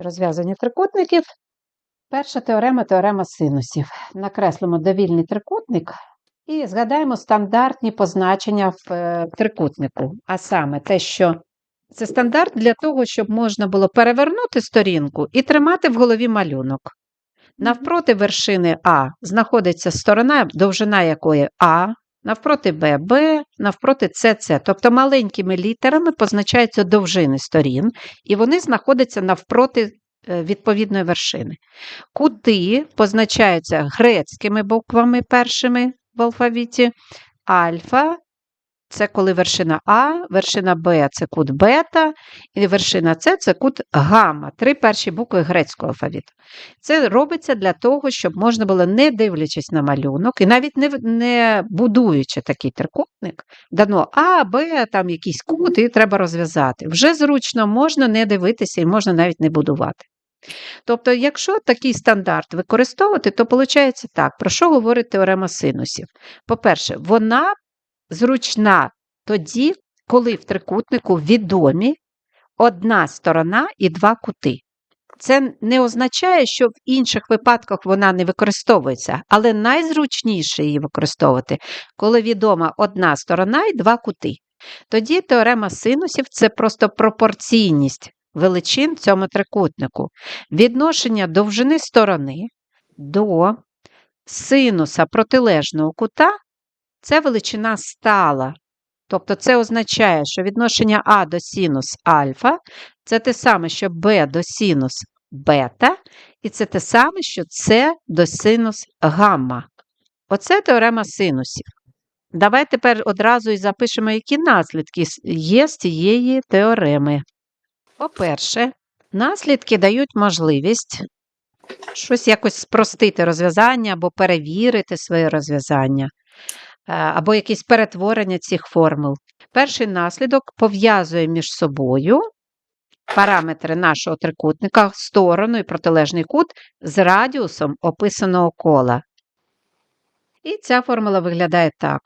Розв'язання трикутників. Перша теорема теорема синусів. Накреслимо довільний трикутник і згадаємо стандартні позначення в е, трикутнику. А саме те, що це стандарт для того, щоб можна було перевернути сторінку і тримати в голові малюнок. Навпроти вершини А знаходиться сторона, довжина якої А, навпроти Б, Б, навпроти С, С. Тобто маленькими літерами позначаються довжини сторін, і вони знаходяться навпроти е, відповідної вершини. Кути позначаються грецькими буквами першими в алфавіті. Альфа це коли вершина А, вершина Б це кут бета, і вершина С це кут гамма. Три перші букви грецького алфавіту. Це робиться для того, щоб можна було, не дивлячись на малюнок, і навіть не, не будуючи такий трикутник, дано А, Б, там якийсь кут, і треба розв'язати. Вже зручно можна не дивитися і можна навіть не будувати. Тобто, якщо такий стандарт використовувати, то виходить так, про що говорить теорема синусів? По-перше, вона зручна тоді, коли в трикутнику відомі одна сторона і два кути. Це не означає, що в інших випадках вона не використовується, але найзручніше її використовувати, коли відома одна сторона і два кути. Тоді теорема синусів це просто пропорційність величин цьому трикутнику. Відношення довжини сторони до синуса протилежного кута це величина стала. Тобто це означає, що відношення А до синус альфа це те саме, що Б до синус бета, і це те саме, що С до синус гамма. Оце теорема синусів. Давай тепер одразу і запишемо, які наслідки є з цієї теореми. По-перше, наслідки дають можливість щось якось спростити розв'язання або перевірити своє розв'язання, або якісь перетворення цих формул. Перший наслідок пов'язує між собою параметри нашого трикутника, сторону і протилежний кут з радіусом описаного кола. І ця формула виглядає так.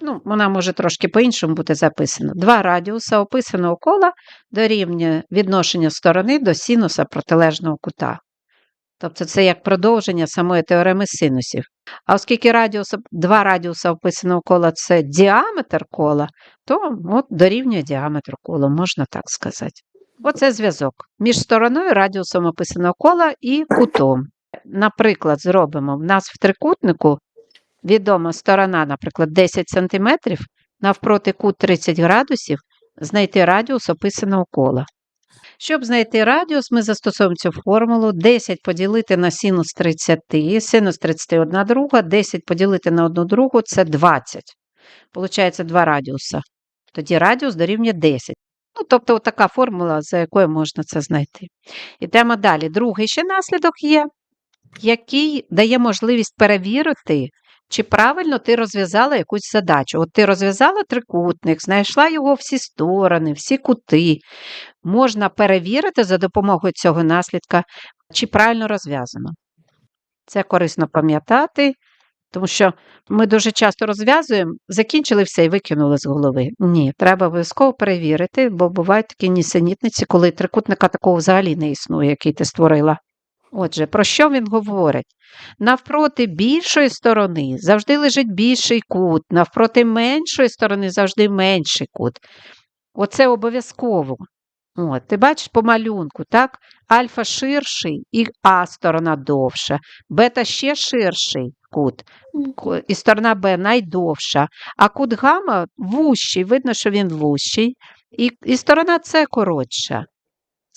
Ну, вона може трошки по-іншому бути записана. Два радіуса описаного кола дорівнює відношення сторони до синуса протилежного кута. Тобто це як продовження самої теореми синусів. А оскільки радіус, два радіуса описаного кола це діаметр кола, то от дорівнює діаметру кола, можна так сказати. Оце зв'язок між стороною радіусом описаного кола і кутом. Наприклад, зробимо в нас в трикутнику відома сторона, наприклад, 10 см, навпроти кут 30 градусів, знайти радіус описаного кола. Щоб знайти радіус, ми застосовуємо цю формулу 10 поділити на синус 30, синус 31 друга, 10 поділити на 1 другу це 20. Получається два радіуса. Тоді радіус дорівнює 10. Ну, тобто така формула, за якою можна це знайти. Йдемо далі. Другий ще наслідок є, який дає можливість перевірити, чи правильно ти розв'язала якусь задачу. От ти розв'язала трикутник, знайшла його всі сторони, всі кути. Можна перевірити за допомогою цього наслідка, чи правильно розв'язано. Це корисно пам'ятати, тому що ми дуже часто розв'язуємо, закінчили все і викинули з голови. Ні, треба обов'язково перевірити, бо бувають такі нісенітниці, коли трикутника такого взагалі не існує, який ти створила. Отже, про що він говорить? Навпроти більшої сторони завжди лежить більший кут, навпроти меншої сторони завжди менший кут. Оце обов'язково. От, ти бачиш по малюнку, так? Альфа ширший і А сторона довша, бета ще ширший кут, і сторона Б найдовша, а кут гамма вущий, видно, що він вущий, і, і сторона С коротша.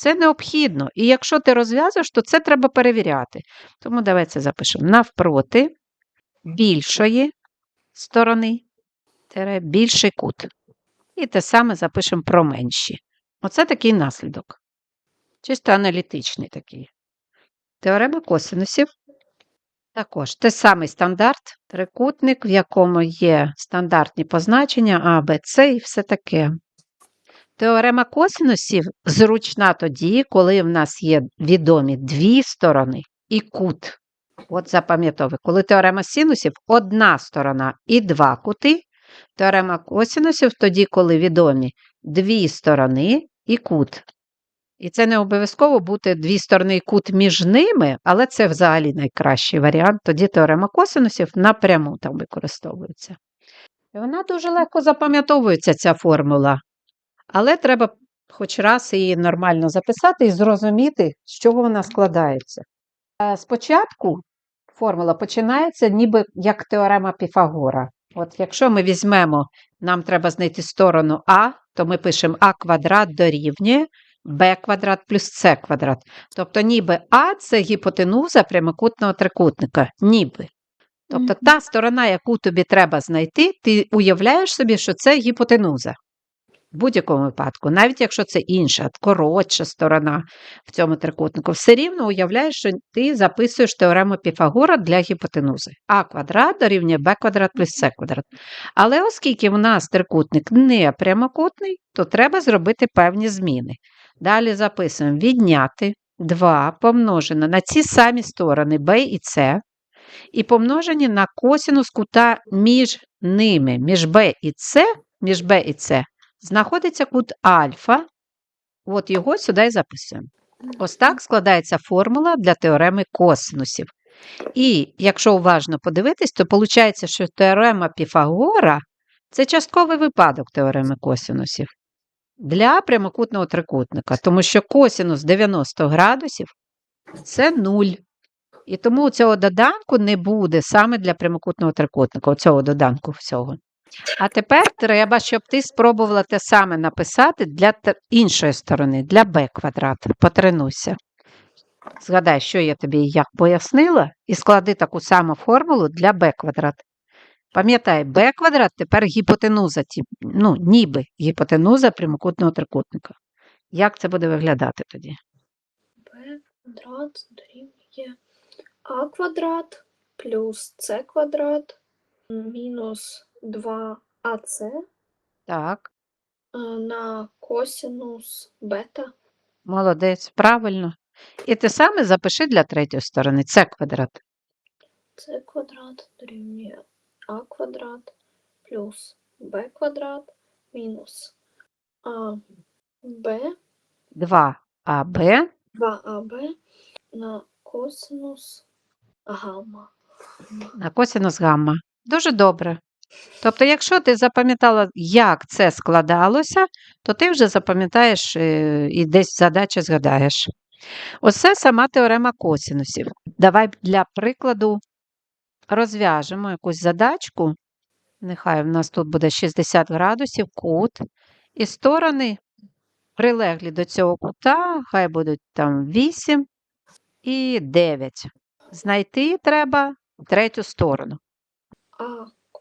Це необхідно. І якщо ти розв'язуєш, то це треба перевіряти. Тому давай це запишемо. Навпроти більшої сторони тире більший кут. І те саме запишемо про менші. Оце такий наслідок. Чисто аналітичний такий. Теорема косинусів. Також те самий стандарт, трикутник, в якому є стандартні позначення А, Б, С і все таке. Теорема косинусів зручна тоді, коли в нас є відомі дві сторони і кут. От запам'ятовуй, коли теорема синусів одна сторона і два кути. Теорема косинусів тоді, коли відомі дві сторони і кут. І це не обов'язково бути дві сторони і кут між ними, але це взагалі найкращий варіант. Тоді теорема косинусів напряму там використовується. І вона дуже легко запам'ятовується, ця формула. Але треба хоч раз її нормально записати і зрозуміти, з чого вона складається. Е, Спочатку формула починається ніби як теорема Піфагора. От якщо ми візьмемо, нам треба знайти сторону А, то ми пишемо А квадрат дорівнює Б квадрат плюс С квадрат. Тобто ніби А це гіпотенуза прямокутного трикутника. Ніби. Тобто та сторона, яку тобі треба знайти, ти уявляєш собі, що це гіпотенуза. В будь-якому випадку, навіть якщо це інша, коротша сторона в цьому трикутнику, все рівно уявляєш, що ти записуєш теорему Піфагора для гіпотенузи. А квадрат дорівнює Б квадрат плюс С квадрат. Але оскільки в нас трикутник не прямокутний, то треба зробити певні зміни. Далі записуємо відняти 2 помножено на ці самі сторони Б і С, і помножені на косінус кута між ними, між Б і С, між Б і С, знаходиться кут альфа. От його сюди і записуємо. Ось так складається формула для теореми косинусів. І якщо уважно подивитись, то виходить, що теорема Піфагора це частковий випадок теореми косинусів для прямокутного трикутника, тому що косинус 90 градусів це 0. І тому цього доданку не буде саме для прямокутного трикутника, цього доданку всього. А тепер треба, щоб ти спробувала те саме написати для іншої сторони, для b квадрат. Потренуйся. Згадай, що я тобі як пояснила, і склади таку саму формулу для b квадрат. Пам'ятай, b квадрат тепер гіпотенуза, ну, ніби гіпотенуза прямокутного трикутника. Як це буде виглядати тоді? b квадрат дорівнює а квадрат плюс c квадрат мінус 2ac Так, е, на косінус бета. молодець, правильно. І те саме запиши для третьої сторони, це квадрат. c квадрат дорівнює а квадрат плюс b квадрат мінус а b 2аб 2ab на косинус гамма. на косинус гамма. Дуже добре. Тобто, якщо ти запам'ятала, як це складалося, то ти вже запам'ятаєш е, і десь задачу згадаєш. Оце сама теорема косинусів. Давай для прикладу розв'яжемо якусь задачку. Нехай в нас тут буде 60 градусів, кут, і сторони прилеглі до цього кута, хай будуть там 8 і 9. Знайти треба третю сторону.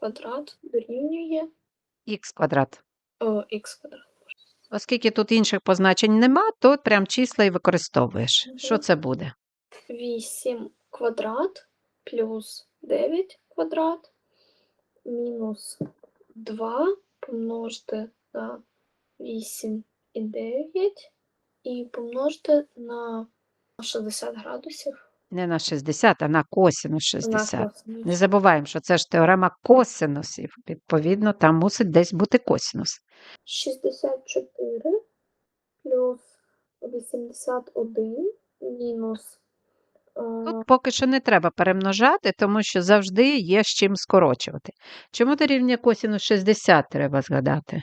Квадрат дорівнює х квадрат. х квадрат. Оскільки тут інших позначень нема, то прям числа і використовуєш. Що це буде? 8 квадрат плюс 9 квадрат мінус 2 помножити на 8 і 9 і помножити на 60 градусів Не на 60, а на косинус на 60. косинус. Не забуваємо, що це ж теорема косинусів. Відповідно, там мусить десь бути косинус. 64 плюс 81 мінус е, Тут поки що не треба перемножати, тому що завжди є з чим скорочувати. Чому дорівнює косинус 60 треба згадати? е,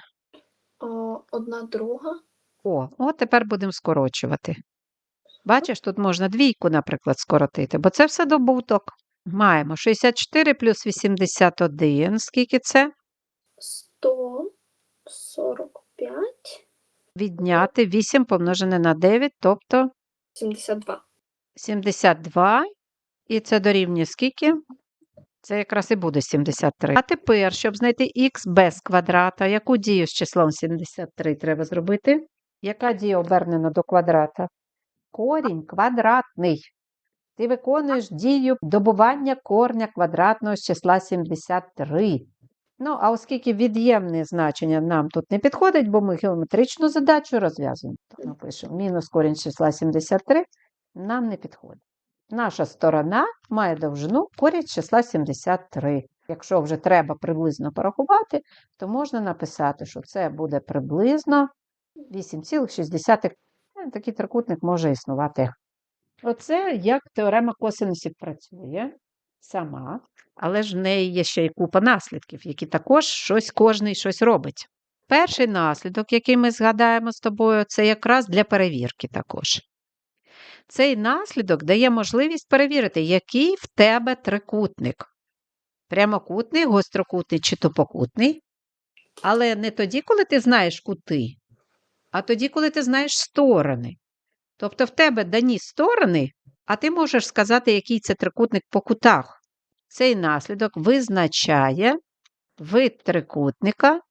одна друга О, от тепер будемо скорочувати. Бачиш, тут можна двійку, наприклад, скоротити, бо це все добуток. Маємо 64 плюс 81. Скільки це? 145 Відняти 8 помножене на 9, тобто 72. 72. І це дорівнює скільки? Це якраз і буде 73. А тепер, щоб знайти х без квадрата, яку дію з числом 73 треба зробити? Яка дія обернена до квадрата? Корінь квадратний. Ти виконуєш дію добування корня квадратного з числа 73. Ну, а оскільки від'ємне значення нам тут не підходить, бо ми геометричну задачу розв'язуємо, так напишемо, мінус корінь з числа 73 нам не підходить. Наша сторона має довжину корінь з числа 73. Якщо вже треба приблизно порахувати, то можна написати, що це буде приблизно 8,6. Такий трикутник може існувати. Оце як теорема косинусів працює сама, але ж в неї є ще й купа наслідків, які також щось кожний щось робить. Перший наслідок, який ми згадаємо з тобою, це якраз для перевірки також. Цей наслідок дає можливість перевірити, який в тебе трикутник. Прямокутний, гострокутний чи тупокутний. Але не тоді, коли ти знаєш кути, а тоді, коли ти знаєш сторони. Тобто в тебе дані сторони, а ти можеш сказати, який це трикутник по кутах. Цей наслідок визначає вид трикутника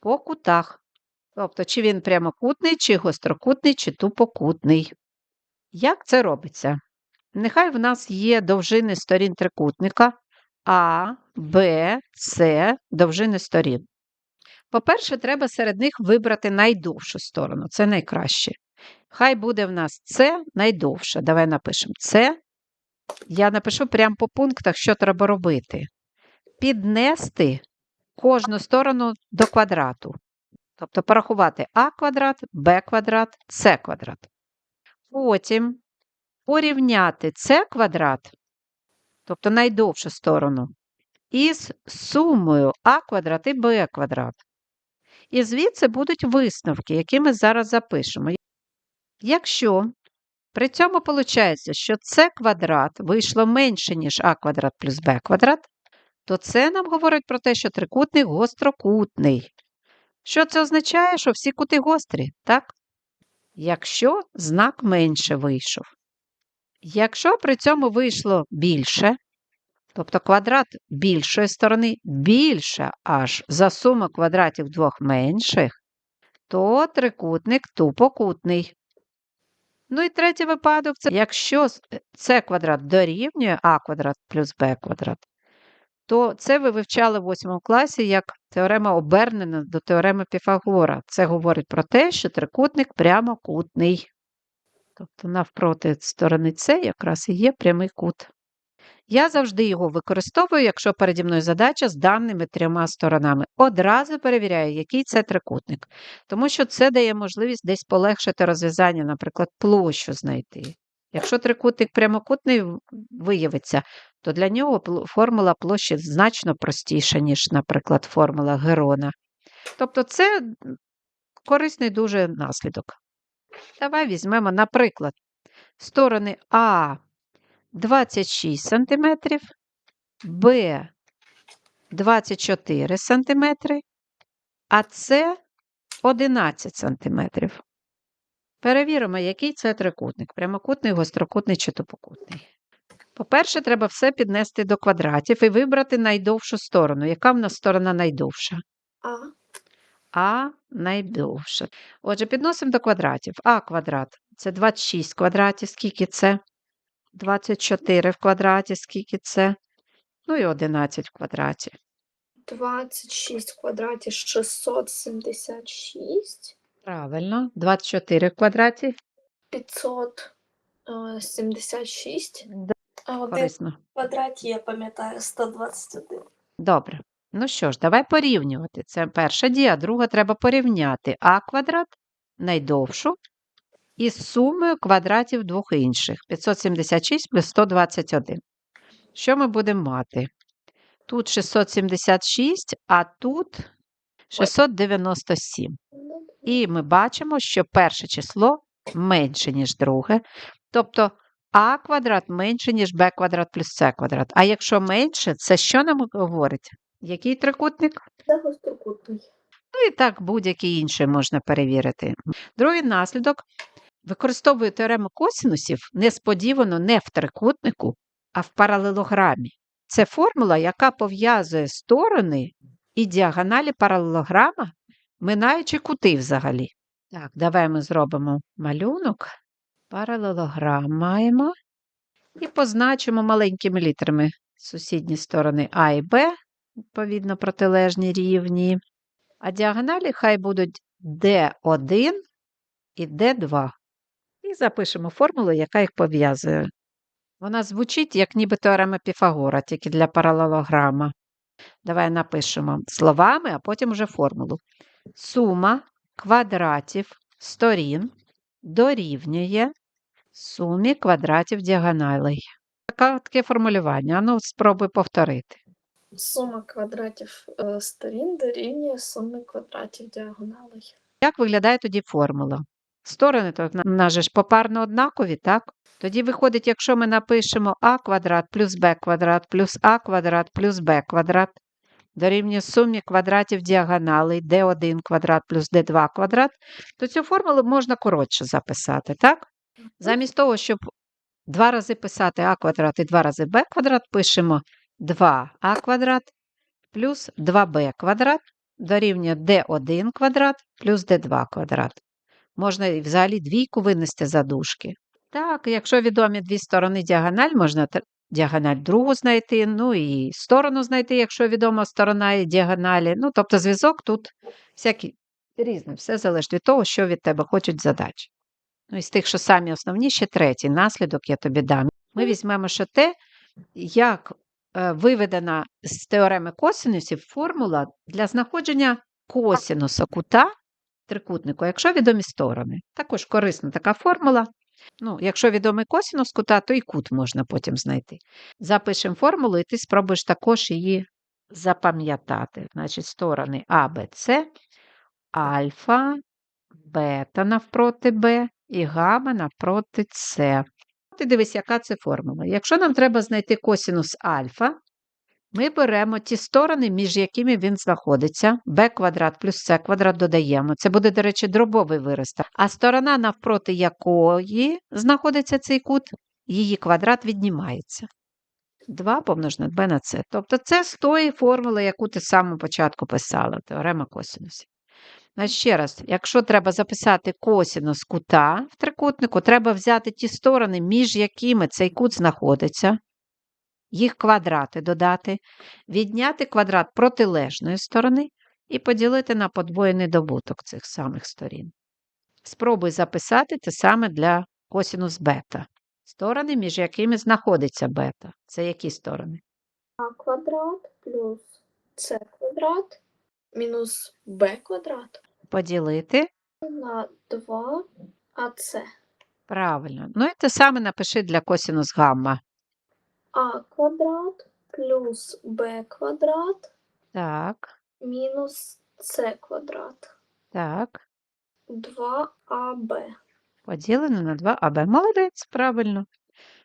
по кутах. Тобто, чи він прямокутний, чи гострокутний, чи тупокутний. Як це робиться? Нехай в нас є довжини сторін трикутника А, Б, С, довжини сторін. По-перше, треба серед них вибрати найдовшу сторону. Це найкраще. Хай буде в нас С найдовша. Давай напишемо С. Я напишу прямо по пунктах, що треба робити. Піднести кожну сторону до квадрату. Тобто порахувати А квадрат, Б квадрат, С квадрат. Потім порівняти С квадрат, тобто найдовшу сторону, із сумою А квадрат і Б квадрат. І звідси будуть висновки, які ми зараз запишемо. Якщо при цьому виходить, що С квадрат вийшло менше, ніж А квадрат плюс Б квадрат, то це нам говорить про те, що трикутник гострокутний. Що це означає? Що всі кути гострі, так? Якщо знак менше вийшов. Якщо при цьому вийшло більше, тобто квадрат більшої сторони більше аж за суму квадратів двох менших, то трикутник тупокутний. Ну і третій випадок це якщо С квадрат дорівнює А квадрат плюс Б квадрат, то це ви вивчали в 8 класі як теорема обернена до теореми Піфагора. Це говорить про те, що трикутник прямокутний. Тобто навпроти сторони С якраз і є прямий кут. Я завжди його використовую, якщо переді мною задача з даними трьома сторонами. Одразу перевіряю, який це трикутник. Тому що це дає можливість десь полегшити розв'язання, наприклад, площу знайти. Якщо трикутник прямокутний виявиться, то для нього формула площі значно простіша, ніж, наприклад, формула Герона. Тобто, це корисний дуже наслідок. Давай візьмемо, наприклад, сторони А 26 см, Б 24 см, а С 11 см. Перевіримо, який це трикутник: прямокутний, гострокутний чи тупокутний. По-перше, треба все піднести до квадратів і вибрати найдовшу сторону. Яка в нас сторона найдовша? А. А найдовша. Отже, підносимо до квадратів. А квадрат це 26 квадратів, скільки це? 24 в квадраті, скільки це? Ну і 11 в квадраті. 26 в квадраті 676. Правильно. 24 в квадраті. е, 576. Да, А один Корисно. в квадраті, я пам'ятаю, 121. Добре. Ну що ж, давай порівнювати. Це перша дія, друга треба порівняти а квадрат найдовшу із сумою квадратів двох інших. 576 плюс 121. Що ми будемо мати? Тут 676, а тут 697. І ми бачимо, що перше число менше, ніж друге. Тобто а квадрат менше, ніж b квадрат плюс c квадрат. А якщо менше, це що нам говорить? Який трикутник? Це гострокутний. Ну і так будь-який інший можна перевірити. Другий наслідок використовує теорему косинусів несподівано не в трикутнику, а в паралелограмі. Це формула, яка пов'язує сторони і діагоналі паралелограма, минаючи кути взагалі. Так, давай ми зробимо малюнок. Паралелограм маємо. І позначимо маленькими літерами сусідні сторони А і Б, відповідно, протилежні рівні. А діагоналі хай будуть D1 і D2. І запишемо формулу, яка їх пов'язує. Вона звучить, як ніби теорема Піфагора, тільки для паралелограма. Давай напишемо словами, а потім вже формулу. Сума квадратів сторін дорівнює сумі квадратів діагоналей. Таке формулювання. Ану, спробуй повторити. Сума квадратів е, сторін дорівнює суми квадратів діагоналей. Як виглядає тоді формула? Сторони то в нас же ж попарно однакові, так? Тоді виходить, якщо ми напишемо а квадрат плюс б квадрат плюс а квадрат плюс б квадрат дорівнює сумі квадратів діагоналей d1 квадрат плюс d2 квадрат, то цю формулу можна коротше записати, так? Замість того, щоб два рази писати а квадрат і два рази б квадрат, пишемо 2а квадрат плюс 2b квадрат дорівнює d1 квадрат плюс d2 квадрат. Можна і взагалі двійку винести за дужки. Так, якщо відомі дві сторони діагональ, можна діагональ другу знайти, ну і сторону знайти, якщо відома сторона і діагоналі. Ну, тобто зв'язок тут всякий різний, все залежить від того, що від тебе хочуть задачі. Ну, із тих, що самі основні, ще третій наслідок я тобі дам. Ми візьмемо ще те, як е, виведена з теореми косинусів формула для знаходження косинуса кута трикутнику, якщо відомі сторони. Також корисна така формула. Ну, якщо відомий косинус кута, то і кут можна потім знайти. Запишемо формулу, і ти спробуєш також її запам'ятати. Значить, сторони А, Б, С, альфа, бета навпроти Б і гамма навпроти С. Ти дивись, яка це формула. Якщо нам треба знайти косинус альфа, ми беремо ті сторони, між якими він знаходиться. b квадрат плюс c квадрат додаємо. Це буде, до речі, дробовий вираз. А сторона, навпроти якої знаходиться цей кут, її квадрат віднімається. 2 помножено b на c. Тобто це з тої формули, яку ти з самого початку писала, теорема косинусів. Значить, ще раз, якщо треба записати косинус кута в трикутнику, треба взяти ті сторони, між якими цей кут знаходиться, їх квадрати додати, відняти квадрат протилежної сторони і поділити на подвоєний добуток цих самих сторін. Спробуй записати те саме для косинус бета. Сторони, між якими знаходиться бета. Це які сторони? А квадрат плюс С квадрат мінус Б квадрат Поділити. на 2 АС. Правильно. Ну і те саме напиши для косинус гамма. А квадрат плюс Б квадрат Так, мінус С квадрат. так. 2АБ. Поділено на 2 АБ. Молодець, правильно.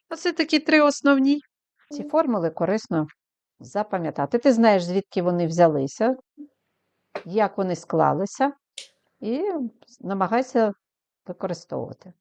Оце такі три основні. Ці формули корисно запам'ятати. Ти знаєш, звідки вони взялися, як вони склалися, і намагайся використовувати.